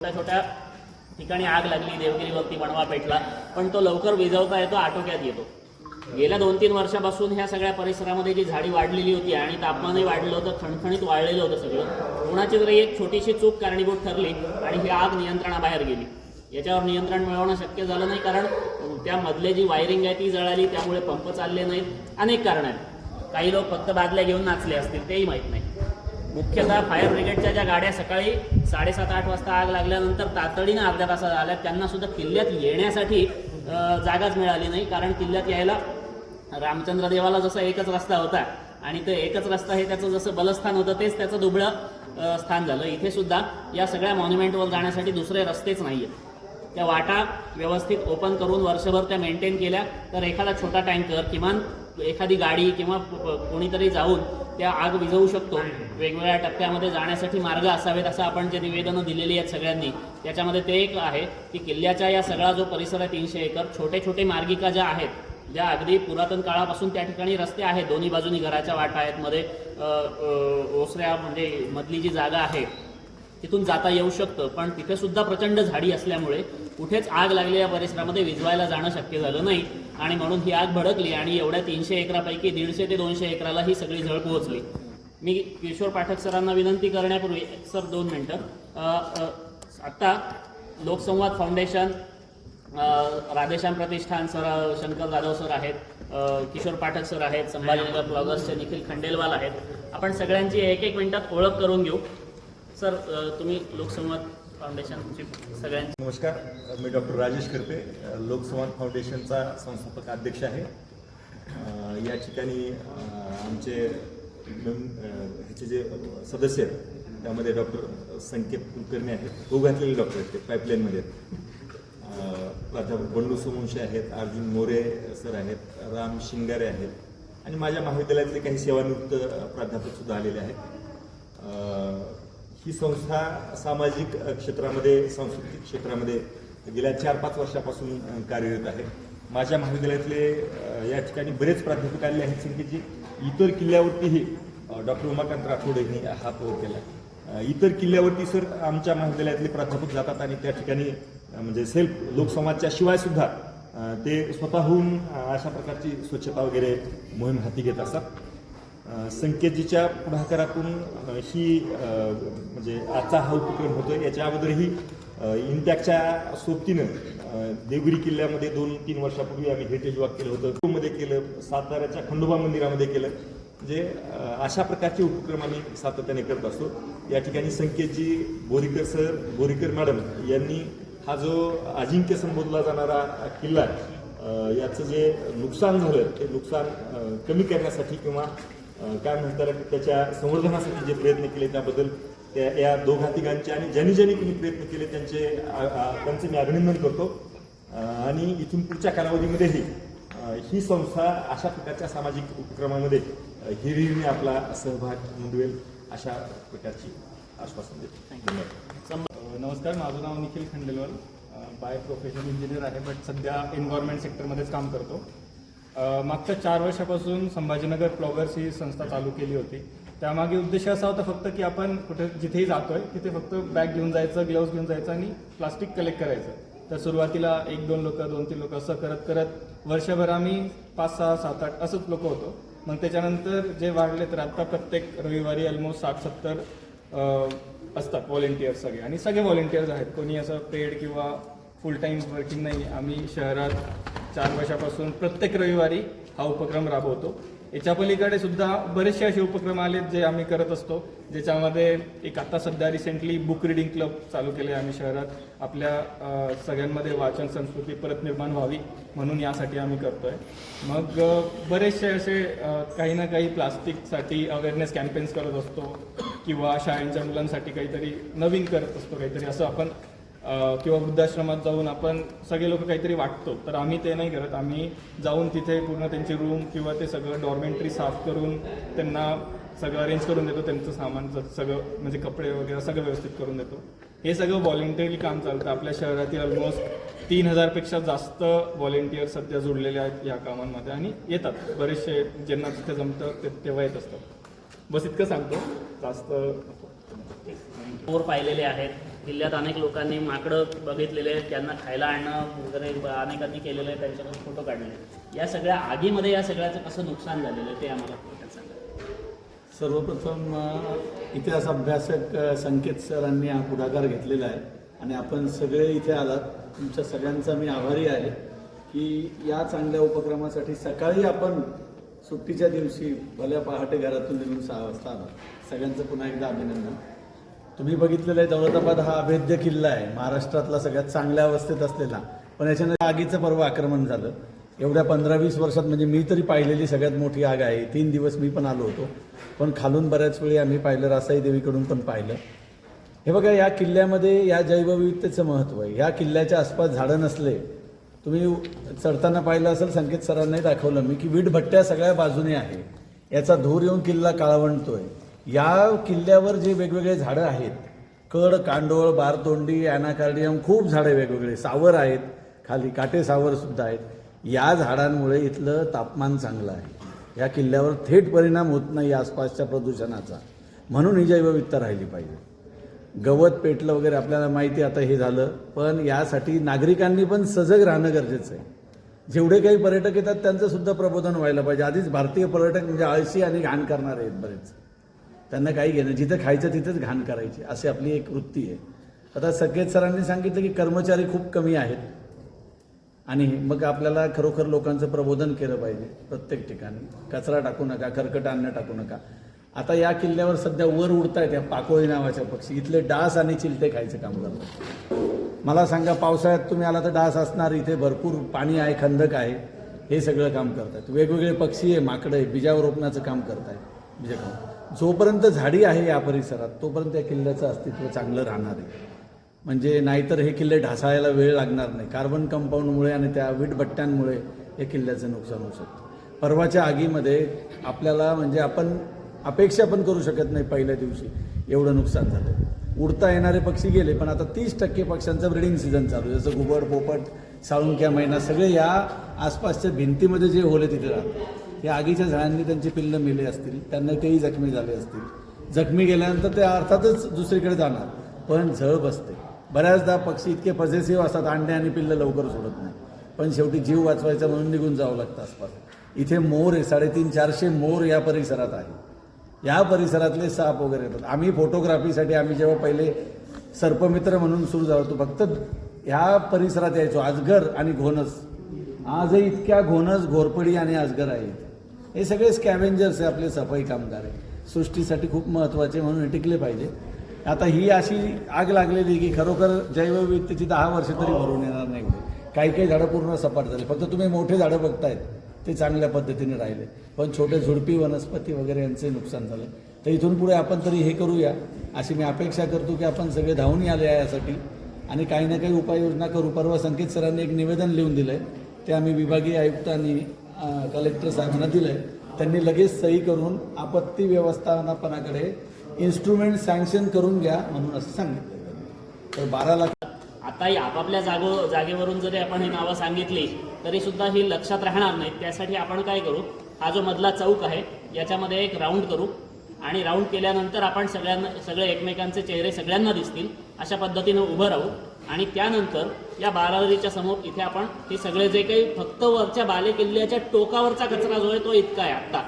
छोट्या छोट्या ठिकाणी आग लागली देवगिरीवरती बनवा पेटला पण तो लवकर विझवता येतो आटोक्यात येतो. गेल्या दोन तीन वर्षापासून ह्या सगळ्या परिसरामध्ये जी झाडी वाढलेली होती आणि तापमानही वाढलं होतं खणखणीत वाढलेलं होतं सगळं कोणाची तरी एक छोटीशी चूक कारणीभूत ठरली आणि ही आग नियंत्रणाबाहेर गेली. याच्यावर नियंत्रण मिळवणं शक्य झालं नाही कारण त्या मधले जी वायरिंग आहे ती जळाली त्यामुळे पंप चालले नाहीत. अनेक कारण आहेत. काही लोक फक्त बादल्या घेऊन नाचले असतील तेही माहीत नाही. मुख्यतः फायर ब्रिगेडच्या ज्या गाड्या सकाळी साडेसात आठ वाजता आग लागल्यानंतर तातडीनं अर्ध्या तासात आल्या. त्यांना सुद्धा किल्ल्यात येण्यासाठी जागाच मिळाली नाही. कारण किल्ल्यात यायला रामचंद्र देवाला जसा एकच रस्ता होता आणि ते एकच रस्ता हे त्याचं जसं बलस्थान होतं तेच त्याचं दुबळं स्थान झालं. इथे सुद्धा या सगळ्या मॉन्युमेंटवर जाण्यासाठी दुसरे रस्तेच नाही आहेत त्या वाटा व्यवस्थित ओपन करून वर्षभर त्या मेंटेन केल्या. तर एखादा छोटा टँकर किमान एखादी गाडी किंवा कोणीतरी जाऊन त्या आग विझवू शकतो. वेगवेगळ्या टप्प्यामध्ये जाण्यासाठी मार्ग असावेत असं आपण जे निवेदनं दिलेली आहेत सगळ्यांनी त्याच्यामध्ये ते एक आहे की किल्ल्याच्या या सगळा जो परिसर आहे तीनशे एकर छोटे छोटे मार्गिका ज्या आहेत ज्या अगदी पुरातन काळापासून त्या ठिकाणी रस्ते आहेत दोन्ही बाजूनी घराच्या वाटा आहेत मध्ये ओसऱ्या म्हणजे मधली जी जागा आहे तिथून जाता येऊ शकतं. पण तिथे सुद्धा प्रचंड झाडी असल्यामुळे कुठेच आग लागलेल्या परिसरामध्ये विजवायला जाणं शक्य झालं नाही. आणि म्हणून ही आग भडकली आणि एवढ्या तीनशे एकरापैकी दीडशे ते दोनशे एकराला ही सगळी झळ पोहोचली. मी किशोर पाठक सरांना विनंती करण्यापूर्वी सर दोन मिनटं. आत्ता Lokasamvad foundation Radheshyam Pratishthan sir Shankar Jadhav sir आहेत किशोर पाठक सर आहेत संभाजीनगर ब्लॉगर्सचे निखिल खंडेलवाल आहेत. आपण सगळ्यांची एक एक मिनिटात ओळख करून घेऊ. सर तुम्ही लोकसंवाद फाउंडेशनची सगळ्यांची. नमस्कार मी डॉक्टर राजेश करपे लोकसंवाद फाउंडेशनचा संस्थापक अध्यक्ष आहे. या ठिकाणी आमचे ह्याचे जे सदस्य आहेत त्यामध्ये डॉक्टर संकेत कुलकर्णी आहेत तो घातलेले डॉक्टर आहेत ते पाईपलाईनमध्ये आहेत. प्राध्यापक बंडू सोमवंशी आहेत अर्जुन मोरे सर आहेत राम शिंगारे आहेत आणि माझ्या महाविद्यालयातले काही सेवानिवृत्त प्राध्यापक सुद्धा आलेले आहेत. ही संस्था सामाजिक क्षेत्रामध्ये सांस्कृतिक क्षेत्रामध्ये गेल्या चार पाच वर्षापासून कार्यरत आहे. माझ्या महाविद्यालयातले या ठिकाणी बरेच प्राध्यापक आलेले आहेत संख्येची इतर किल्ल्यावरतीही डॉक्टर उमाकांत राठोड यांनी हात वर केला. इतर किल्ल्यावरती सर आमच्या महाविद्यालयातले प्राध्यापक जातात आणि त्या ठिकाणी म्हणजे सेल्फ लोकसंवादच्या शिवाय सुद्धा ते स्वतःहून अशा प्रकारची स्वच्छता वगैरे मोहीम हाती घेत असतात. संकेतजीच्या पुढाकारातून ही म्हणजे आजचा हा उपक्रम होतो याच्या अगोदरही इंटॅकच्या सोबतीनं देवगिरी किल्ल्यामध्ये दोन तीन वर्षापूर्वी आम्ही हेरिटेज वॉक केलं होतं. मध्ये केलं साताऱ्याच्या खंडोबा मंदिरामध्ये केलं. म्हणजे अशा प्रकारचे उपक्रम आम्ही सातत्याने करत असतो. या ठिकाणी संकेतजी बोरीकर सर बोरीकर मॅडम यांनी हा जो अजिंक्य संबोधला जाणारा किल्ला आहे, याचं जे नुकसान झालं ते नुकसान कमी करण्यासाठी किंवा काय म्हणतात त्याच्या संवर्धनासाठी जे प्रयत्न केले त्याबद्दल त्या या दोघा तिघांचे आणि ज्यांनी ज्यांनी कोणी प्रयत्न केले त्यांचे त्यांचे मी अभिनंदन करतो. आणि इथून पुढच्या कालावधीमध्येही ही संस्था अशा प्रकारच्या सामाजिक उपक्रमामध्ये हिरिरीने आपला सहभाग नोंदवेल अशा प्रकारची आश्वासन देतो. नमस्कार माझं नाव Nikhil Khandelwal. By profession engineer आहे बट सध्या एन्व्हायरमेंट सेक्टरमध्येच काम करतो. मागच्या चार वर्षापासून संभाजीनगर प्लॉगर्स ही संस्था चालू केली होती. त्यामागे उद्देश असा होता फक्त की आपण कुठे जिथेही जातोय तिथे फक्त बॅग घेऊन जायचं ग्लव्स घेऊन जायचं आणि प्लास्टिक कलेक्ट करायचं. तर सुरुवातीला एक दोन लोक दोन तीन लोक असं करत करत वर्षभर आम्ही पाच सहा सात आठ असंच लोक होतो. मग त्याच्यानंतर जे वाढले तर आत्ता प्रत्येक रविवारी ऑलमोस्ट साठ सत्तर असतात व्हॉलेंटियर्स सगळे. आणि सगळे व्हॉलेंटियर्स आहेत. कोणी असं पेड किंवा फुल टाईम वर्किंग नाही. आम्ही शहरात चार वर्षापासून प्रत्येक रविवारी हा उपक्रम राबवतो. याच्या पलीकडे सुद्धा बरेचसे असे उपक्रम आलेत जे आम्ही करत असतो ज्याच्यामध्ये एक आता सध्या रिसेंटली बुक रिडिंग क्लब चालू केले आम्ही शहरात. आपल्या सगळ्यांमध्ये वाचन संस्कृती परत निर्माण व्हावी म्हणून यासाठी आम्ही करतोय. मग बरेचसे असे काही ना काही प्लास्टिकसाठी अवेअरनेस कॅम्पेन्स करत असतो किंवा शाळेंच्या मुलांसाठी काहीतरी नवीन करत असतो काहीतरी असं आपण किंवा वृद्धाश्रमात जाऊन आपण सगळे लोक काहीतरी वाटतो तर आम्ही ते नाही करत. आम्ही जाऊन तिथे पूर्ण त्यांची रूम किंवा ते सगळं डॉर्मेंटरी साफ करून त्यांना सगळं अरेंज करून देतो त्यांचं सामान सगळं म्हणजे कपडे वगैरे सगळं व्यवस्थित करून देतो. हे सगळं व्हॉलेंटिअरली काम चालतं. आपल्या शहरातील ऑलमोस्ट तीन हजारपेक्षा जास्त व्हॉलेंटिअर सध्या जुडलेले आहेत या कामांमध्ये आणि येतात. बरेचसे ज्यांना तिथे जमतं ते तेव्हा येत असतात. बस इतकं सांगतो. जास्त पोर पाहिलेले आहेत. किल्ल्यात अनेक लोकांनी माकडं बघितलेले आहेत त्यांना खायला आणणं वगैरे ब- अनेकांनी केलेलं आहे त्यांच्याकडून फोटो काढले या सगळ्या आगीमध्ये या सगळ्याचं कसं नुकसान झालेलं आहे ते आम्हाला थोडक्यात सांगा. सर्वप्रथम इतिहास अभ्यासक संकेत सरांनी हा पुढाकार घेतलेला आहे. आणि आपण सगळे इथे आलात. तुमच्या सगळ्यांचा मी आभारी आहे की या चांगल्या उपक्रमासाठी सकाळी आपण सुट्टीच्या दिवशी भल्या पहाटे घरातून निघून सहा वाजता आलो. सगळ्यांचं पुन्हा एकदा अभिनंदन. तुम्ही बघितलेलं आहे दौलताबाद हा अभेद्य किल्ला आहे. महाराष्ट्रातला सगळ्यात चांगल्या अवस्थेत असलेला. पण याच्यानंतर आगीचं पर्व आक्रमण झालं. एवढ्या पंधरा वीस वर्षात म्हणजे मी तरी पाहिलेली सगळ्यात मोठी आग आहे. तीन दिवस मी पण आलो होतो. पण खालून बऱ्याच वेळी आम्ही पाहिलं रासाई देवीकडून पण पाहिलं. हे बघा या किल्ल्यामध्ये या जैवविविधतेचं महत्त्व आहे. या किल्ल्याच्या आसपास झाडं नसले. तुम्ही चढताना पाहिलं असेल संकेत सरांनाही दाखवलं. मी की वीट भट्ट्या सगळ्या बाजूने आहे. याचा धूर येऊन किल्ला काळवंटतोय. या किल्ल्यावर जे वेगवेगळे झाडं आहेत कड कांडोळ बारतोंडी अॅनाकार्डियम खूप झाडं वेगवेगळे सावर आहेत खाली काटे सावर सुद्धा आहेत. या झाडांमुळे इथलं तापमान चांगलं आहे. या किल्ल्यावर थेट परिणाम होत नाही आसपासच्या प्रदूषणाचा. म्हणून ही जैवविधता राहिली पाहिजे. गवत पेटलं वगैरे आपल्याला माहिती आता हे झालं पण यासाठी नागरिकांनी पण सजग राहणं गरजेचं आहे. जेवढे काही पर्यटक येतात त्यांचं सुद्धा प्रबोधन व्हायला पाहिजे. आधीच भारतीय पर्यटक म्हणजे आळशी आणि घाण करणारे आहेत बरेच. त्यांना काही घेणं जिथं खायचं तिथेच घाण करायची अशी आपली एक वृत्ती आहे. आता सकेत सरांनी सांगितलं की कर्मचारी खूप कमी आहेत. आणि मग आपल्याला खरोखर लोकांचं प्रबोधन केलं पाहिजे प्रत्येक ठिकाणी. कचरा टाकू नका कर्कट अन्न टाकू नका. आता या किल्ल्यावर सध्या वर उडतायत या पाकोळी नावाच्या पक्षी. इथले डास आणि चिलटे खायचं काम करतात. मला सांगा पावसाळ्यात तुम्ही आला तर डास असणार इथे भरपूर पाणी आहे खंदक आहे. हे सगळं काम करतात. वेगवेगळे पक्षी आहे माकडं आहे बीजावरोपणाचं काम करत आहेत काम जोपर्यंत झाडी आहे या परिसरात तोपर्यंत या किल्ल्याचं अस्तित्व चांगलं राहणार आहे. म्हणजे नाहीतर हे किल्ले ढासाळायला वेळ लागणार नाही. कार्बन कंपाऊंडमुळे आणि त्या वीटभट्ट्यांमुळे या किल्ल्याचं नुकसान होऊ शकतं. परवाच्या आगीमध्ये आपल्याला म्हणजे आपण अपेक्षा पण करू शकत नाही पहिल्या दिवशी एवढं नुकसान झालं. उडता येणारे पक्षी गेले पण आता तीस टक्के पक्ष्यांचं ब्रिडिंग सीझन चालू आहे. जसं घुबड पोपट साळुंक्या महिना सगळे या आसपासच्या भिंतीमध्ये जे होले तिथे राहतात. या आगीच्या झाडांनी त्यांची पिल्लं मेले असतील त्यांना तेही जखमी झाले असतील. जखमी गेल्यानंतर ते अर्थातच दुसरीकडे जाणार पण झळ बसते. बऱ्याचदा पक्षी इतके पझेसिव्ह असतात अंडे आणि पिल्लं लवकर सोडत नाही. पण शेवटी जीव वाचवायचा म्हणून निघून जावं लागतं आसपास. इथे मोर आहे साडेतीन चारशे मोर या परिसरात आहे. या परिसरातले साप वगैरे येतात. आम्ही फोटोग्राफीसाठी आम्ही जेव्हा पहिले सर्पमित्र म्हणून सुरू झालो होतो फक्त ह्या परिसरात यायचो आजगर आणि घोणस. आजही इतक्या घोणस घोरपडी आणि आजगर आहेत. हे सगळे स्कॅव्हेंजर्स आहे आपले सफाई कामगार आहे. सृष्टीसाठी खूप महत्त्वाचे म्हणून हे टिकले पाहिजे. आता ही अशी आग लागलेली की खरोखर जैवविविधतेची दहा वर्ष तरी भरून येणार नाही काही काही झाडं पूर्ण सपाट झाले. फक्त तुम्ही मोठे झाडं बघतायत. ते चांगल्या पद्धतीने राहिले. पण छोटे झुडपी वनस्पती वगैरे यांचे नुकसान झालं. तर इथून पुढे आपण तरी हे करूया. अशी मी अपेक्षा करतो की आपण सगळे धावून आले आहे यासाठी. आणि काही ना काही उपाययोजना करू. परवा संकेत सरांनी एक निवेदन लिहून दिलं आहे ते आम्ही विभागीय आयुक्तांनी कलेक्टर साहेबांना दिलं आहे त्यांनी लगेच सही करून आपत्ती व्यवस्थापनापणाकडे इन्स्ट्रुमेंट सँक्शन करून घ्या म्हणून असं सांगितलं तर बारा लाख आताही आपापल्या जागो जागेवरून जरी आपण ही नावं सांगितली तरी सुद्धा ही लक्षात राहणार नाहीत त्यासाठी आपण काय करू? हा जो मधला चौक आहे याच्यामध्ये एक राऊंड करू. आणि राऊंड केल्यानंतर आपण सगळ्यांना सगळे एकमेकांचे चेहरे सगळ्यांना दिसतील. अशा पद्धतीनं उभं राहू. आणि त्यानंतर या बारावरीच्या समोर इथे आपण हे सगळे जे काही फक्त वरच्या बाले किल्ल्याच्या टोकावरचा कचरा जो आहे तो इतका आहे आत्ता.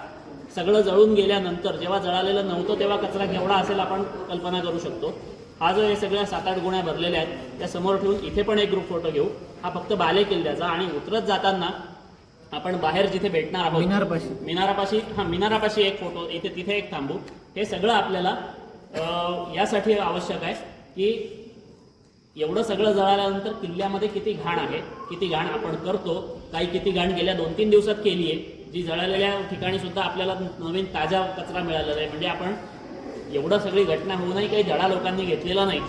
सगळं जळून गेल्यानंतर जेव्हा जळालेलं नव्हतं तेव्हा कचरा केवढा असेल आपण कल्पना करू शकतो. हा जो हे सगळ्या सात आठ गुण्या भरलेल्या आहेत त्या समोर ठेवून इथे पण एक ग्रुप फोटो घेऊ. हा फक्त बाले किल्ल्याचा आणि उतरत जाताना आपण बाहेर जिथे भेटणार आहोत मिनारापाशी. मिनारापाशी हा मिनारापाशी एक फोटो इथे तिथे एक थांबू. हे सगळं आपल्याला यासाठी आवश्यक आहे की एवढं सगळं जळाल्यानंतर किल्ल्यामध्ये किती घाण आहे किती घाण आपण करतो काही किती घाण गेल्या दोन तीन दिवसात केली आहे जी जळालेल्या ठिकाणी सुद्धा आपल्याला नवीन ताजा कचरा मिळालेला आहे. म्हणजे आपण एवढं सगळी घटना होऊनही काही धडा लोकांनी घेतलेला नाही.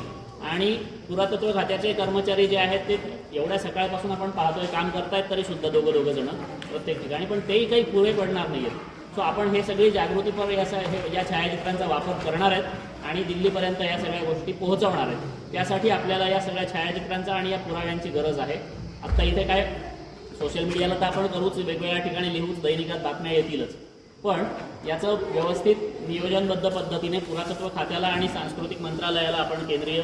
आणि पुरातत्व खात्याचे कर्मचारी जे आहेत ते एवढ्या सकाळपासून आपण पाहतोय काम करतायत तरी सुद्धा दोघं दोघं जण प्रत्येक ठिकाणी. पण तेही काही पुरे पडणार नाही आहेत सो आपण हे सगळी जागृतीपर याचा हे या छायाचित्रांचा वापर करणार आहेत. आणि दिल्लीपर्यंत या सगळ्या गोष्टी पोहोचवणार आहेत. त्यासाठी आपल्याला या सगळ्या छायाचित्रांचा आणि या पुराव्यांची गरज आहे. आत्ता इथे काय सोशल मीडियाला तर आपण करूच वेगवेगळ्या ठिकाणी लिहूच दैनिकात बातम्या येतीलच. पण याचं व्यवस्थित नियोजनबद्ध पद्धतीने पुरातत्व खात्याला आणि सांस्कृतिक मंत्रालयाला आपण केंद्रीय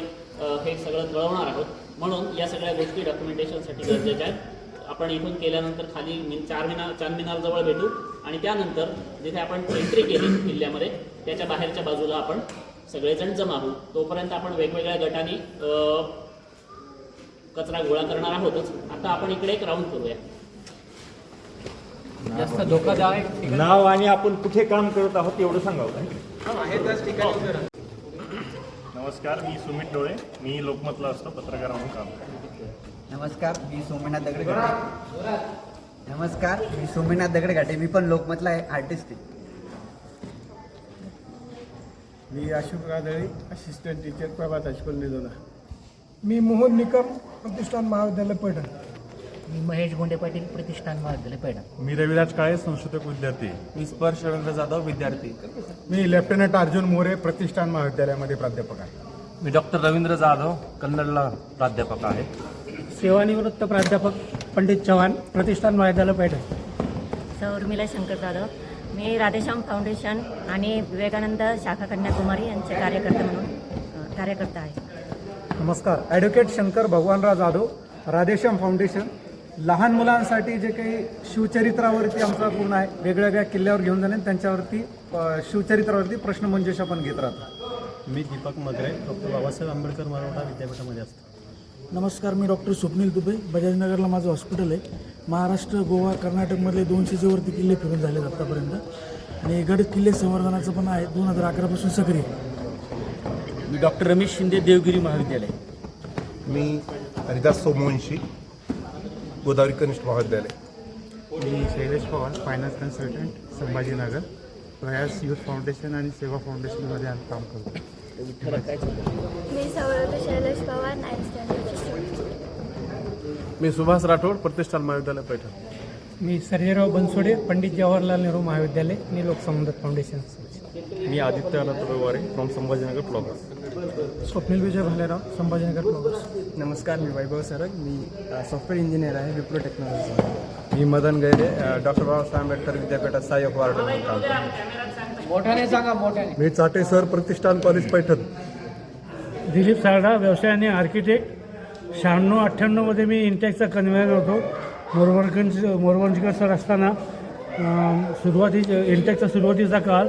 हे सगळं कळवणार आहोत. म्हणून या सगळ्या गोष्टी डॉक्युमेंटेशनसाठी गरजेच्या आहेत. आपण इथून केल्यानंतर खाली मिन चार मिनार चार मिनारजवळ भेटू. आणि त्यानंतर जिथे आपण एंट्री केली किल्ल्यामध्ये त्याच्या बाहेरच्या बाजूला आपण सगळेजण जमा होऊ तोपर्यंत आपण वेगवेगळ्या गटांनी कचरा गोळा करणार आहोतच. आता आपण इकडे एक राऊंड करूया. जास्त धोकादायक नाव आणि आपण कुठे काम करत आहोत एवढं सांगावं काय आहे त्याच ठिकाणी करा. नमस्कार मी सुमित डोळे. मी लोकमतला असतो पत्रकार म्हणून काम करतो. नमस्कार मी सोमनाथ दगडघाटे. नमस्कार मी सोमनाथ दगडघाटे. मी पण लोकमतला आहे आर्टिस्ट आहे. मी Ashok Radali assistant teacher Prabhat high school Nidhona. मी मोहन निकम प्रतिष्ठान महाविद्यालय पैठण. मी महेश गोंडे पाटील प्रतिष्ठान महाविद्यालय पैठण. मी रविराज काळे संशोधक विद्यार्थी. मी स्पर्श रवींद्र जाधव विद्यार्थी. मी लेफ्टनंट अर्जुन मोरे प्रतिष्ठान महाविद्यालयामध्ये प्राध्यापक आहे. मी डॉक्टर रवींद्र जाधव कन्नडला प्राध्यापक आहे. सेवानिवृत्त प्राध्यापक पंडित चव्हाण प्रतिष्ठान महाविद्यालय पैठण. सौ उर्मिला शंकर जाधव मी राधेश्याम फाउंडेशन आणि विवेकानंद शाखा कन्याकुमारी यांचे कार्यकर्ते म्हणून कार्यकर्ता आहे. नमस्कार. ॲडव्होकेट शंकर भगवानराव जाधव राधेश्याम फाउंडेशन लहान मुलांसाठी जे काही शिवचरित्रावरती आमचा पूर्ण आहे वेगवेगळ्या किल्ल्यावर घेऊन जाणे त्यांच्यावरती शिवचरित्रावरती प्रश्नमंजुषा पण घेत राहतो. मी दीपक मगरे डॉक्टर बाबासाहेब आंबेडकर मराठा विद्यापीठामध्ये असतो. नमस्कार मी डॉक्टर स्वप्नील दुबे बजाजनगरला माझं हॉस्पिटल आहे. महाराष्ट्र गोवा कर्नाटकमधले दोनशेचे वरती किल्ले फिरून झालेत आत्तापर्यंत आणि गड किल्ले संवर्धनाचं पण आहे. दोन हजार अकरापासून सक्रिय. मी डॉक्टर रमेश शिंदे देवगिरी महाविद्यालय. मी हरिदास सोमवंशी गोदावरी कनिष्ठ महाविद्यालय. मी Shailesh Pawar finance consultant Sambhajinagar. Prayas youth foundation आणि सेवा फाउंडेशनमध्ये आम्ही काम करतो. मी शैलेश पवार नाईन्थ स्टँडर्डची मी सुभाष राठोड प्रतिष्ठान महाविद्यालय पैठण. मी सर्जेराव बनसोडे पंडित जवाहरलाल नेहरू महाविद्यालय आणि लोकसंबंध foundation. Me Aditya Anant Ravivari from Sambhajinagar blogger Swapnil Vijay Bhalerao Sambhajinagar bloggers नमस्कार मी वैभव सरग मी सॉफ्टवेअर इंजिनियर आहे विप्रो टेक्नॉलॉजी मी मदन गैरे डॉक्टर बाबासाहेब आंबेडकर विद्यापीठात सहाय्यक वार्ड म्हणून काम करतो मोठ्याने सांगा मोठ्याने मी चाटे सर प्रतिष्ठान कॉलेज पैठण. दिलीप सारडा व्यवसाय आणि आर्किटेक्ट शहाण्णव अठ्ठ्याण्णवमध्ये मी इंटेकचा कन्व्हेनर होतो मोरवणकंज मोरवणकर सर असताना सुरुवाती इंटेकचा सुरुवातीचा काळ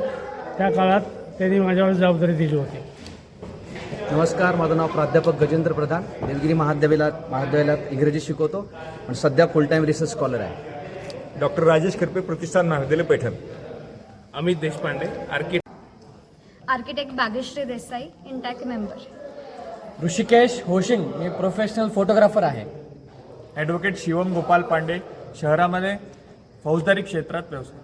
त्या काळात त्यांनी माझ्यावर जबाबदारी दिली होती. नमस्कार माझं नाव प्राध्यापक गजेंद्र प्रधान. देवगिरी महाविद्यालयात महाविद्यालयात इंग्रजी शिकवतो पण सध्या फुल टाईम रिसर्च स्कॉलर आहे. डॉक्टर राजेश खरपे प्रतिष्ठान महाविद्यालय पैठण. अमित देशपांडे आर्किट आर्किटेक्ट भाग्यश्री देसाई इंटॅक मेंबर ऋषिकेश होशिंग मी प्रोफेशनल फोटोग्राफर आहे. ॲडव्होकेट शिवम गोपाल पांडे शहरामध्ये फौजदारी क्षेत्रात व्यवसाय.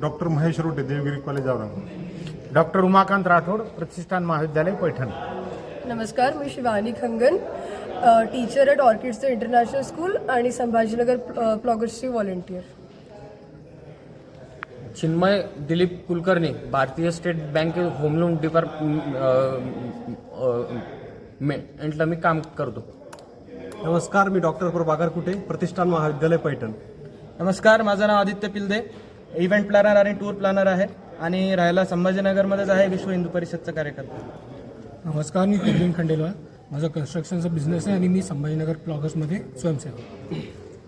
Doctor Mahesh Rote Devgiri college Aurangabad doctor Umakant Rathod Pratishthan महाविद्यालय पैठण. नमस्कार मी शिवानी खंगन टीचर ॲट ऑर्किड्सचं इंटरनॅशनल स्कूल आणि Sambhajinagar प्लॉगर्सची volunteer Chinmay Dilip Kulkarni Bharatiya state bank home loan डिपार्टमेंटला मी काम करतो. नमस्कार मी डॉक्टर प्रभाकर कुटे प्रतिष्ठान महाविद्यालय पैठण. नमस्कार माझं नाव आदित्य पिल्दे. इव्हेंट प्लॅनर आणि टूर प्लॅनर आहे आणि राहायला संभाजीनगरमध्येच आहे विश्व हिंदू परिषदचा कार्यकर्ता. नमस्कार मी कुलदीन खंडेलवाल माझा कन्स्ट्रक्शनचा बिझनेस आहे आणि मी संभाजीनगर ब्लॉगर्समध्ये स्वयंसेवक.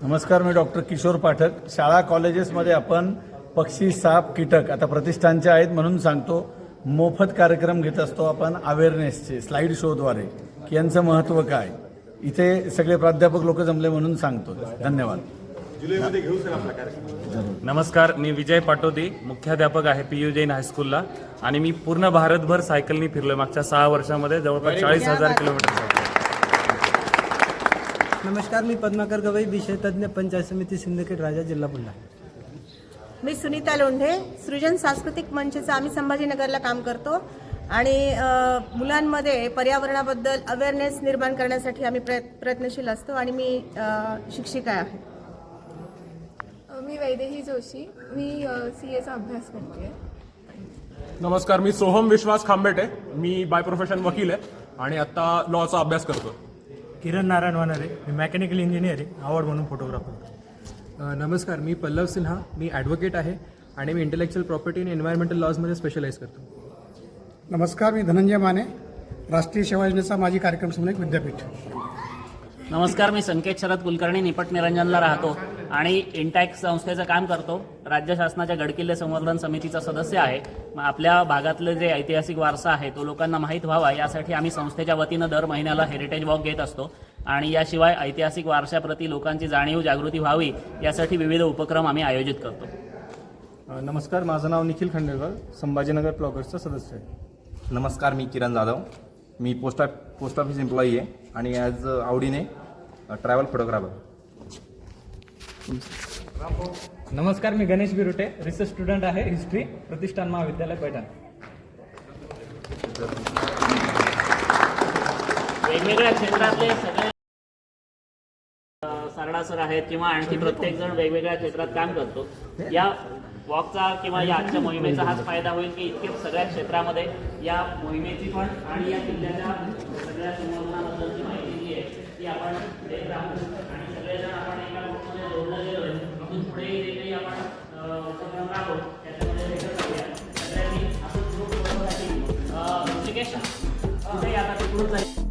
नमस्कार मी डॉक्टर किशोर पाठक. शाळा कॉलेजेसमध्ये आपण पक्षी साप कीटक आता प्रतिष्ठानचे आहेत म्हणून सांगतो. मोफत कार्यक्रम घेत असतो आपण अवेअरनेसचे स्लाईड शोद्वारे की यांचं महत्त्व काय? इथे सगळे प्राध्यापक लोक जमले म्हणून सांगतो धन्यवाद. जुलैमध्ये घेऊ सर आपला कार्यक्रम. नमस्कार मी विजय पाटोदी मुख्याध्यापक आहे पी यू जैन हायस्कूलला आणि मी पूर्ण भारतभर सायकलनी फिरलोय. मागच्या सहा वर्षामध्ये जवळपास चाळीस हजार किलोमीटर नमस्कार मी पद्माकर गवई विषय तज्ज्ञ पंचायत समिती सिंदखेड राजा जिल्हा बुलढाणा. मी सुनीता लोंढे सृजन सांस्कृतिक मंचचं आम्ही संभाजीनगरला काम करतो. आणि मुलांमध्ये पर्यावरणाबद्दल अवेअरनेस निर्माण करण्यासाठी आम्ही प्रयत् प्रयत्नशील असतो आणि मी शिक्षिका आहे. मी वैदेही जोशी. मी सी एचा अभ्यास करते. नमस्कार मी सोहम विश्वास खांबेटे. मी बाय प्रोफेशन वकील आहे आणि आता लॉचा अभ्यास करतो किरण नारायण वानरे. मी मेकॅनिकल इंजिनिअरिंग आवड म्हणून फोटोग्राफर नमस्कार मी पल्लव सिन्हा मी ॲडव्होकेट आहे आणि मी इंटेलेक्च्युअल प्रॉपर्टी आणि एन्व्हायरमेंटल लॉजमध्ये स्पेशलाइज करतो. नमस्कार मी धनंजय माने राष्ट्रीय सेवा योजनेचा माजी कार्यक्रम समन्वयक विद्यापीठ. नमस्कार मी संकेत शरद कुलकर्णी निपट निरंजनला राहतो आणि इंटॅक्स संस्थेचं काम करतो. राज्य शासनाच्या गडकिल्ले संवर्धन समितीचा सदस्य आहे. मग आपल्या भागातलं जे ऐतिहासिक वारसा आहे तो लोकांना माहीत व्हावा यासाठी आम्ही संस्थेच्या वतीनं दर महिन्याला हेरिटेज वॉक घेत असतो. आणि याशिवाय ऐतिहासिक वारशाप्रती लोकांची जाणीव जागृती व्हावी यासाठी विविध उपक्रम आम्ही आयोजित करतो. नमस्कार माझं नाव निखिल खंडेलवाल संभाजीनगर ब्लॉगर्सचा सदस्य आहे. नमस्कार मी किरण जाधव. मी post of post office employee आहे आणि ॲज आवडीने ट्रॅव्हल फोटोग्राफर नमस्कार मी गणेश बिरुटे रिसर्च स्टुडंट आहे हिस्ट्री प्रतिष्ठान महाविद्यालय पैठण. वेगवेगळ्या क्षेत्रातले सगळे काका आहेत किंवा आणखी प्रत्येक जण वेगवेगळ्या क्षेत्रात काम करतो. या वॉकचा किंवा या आजच्या मोहिमेचा हाच फायदा होईल की इतक्या सगळ्या क्षेत्रामध्ये या मोहिमेची पण आणि या किल्ल्याच्या सगळ्या संवर्धनाबद्दलची माहिती जी आहे ती आपण देत राहू आणि सगळेजण आपण एका गोष्टीमध्ये जोडलं गेलो आहे. आपण पुढे जे काही आपण उपक्रम राहतो त्याच्यामध्ये सगळ्यांनी आपण ग्रुप ऋषिकेश ग्रुप जाईल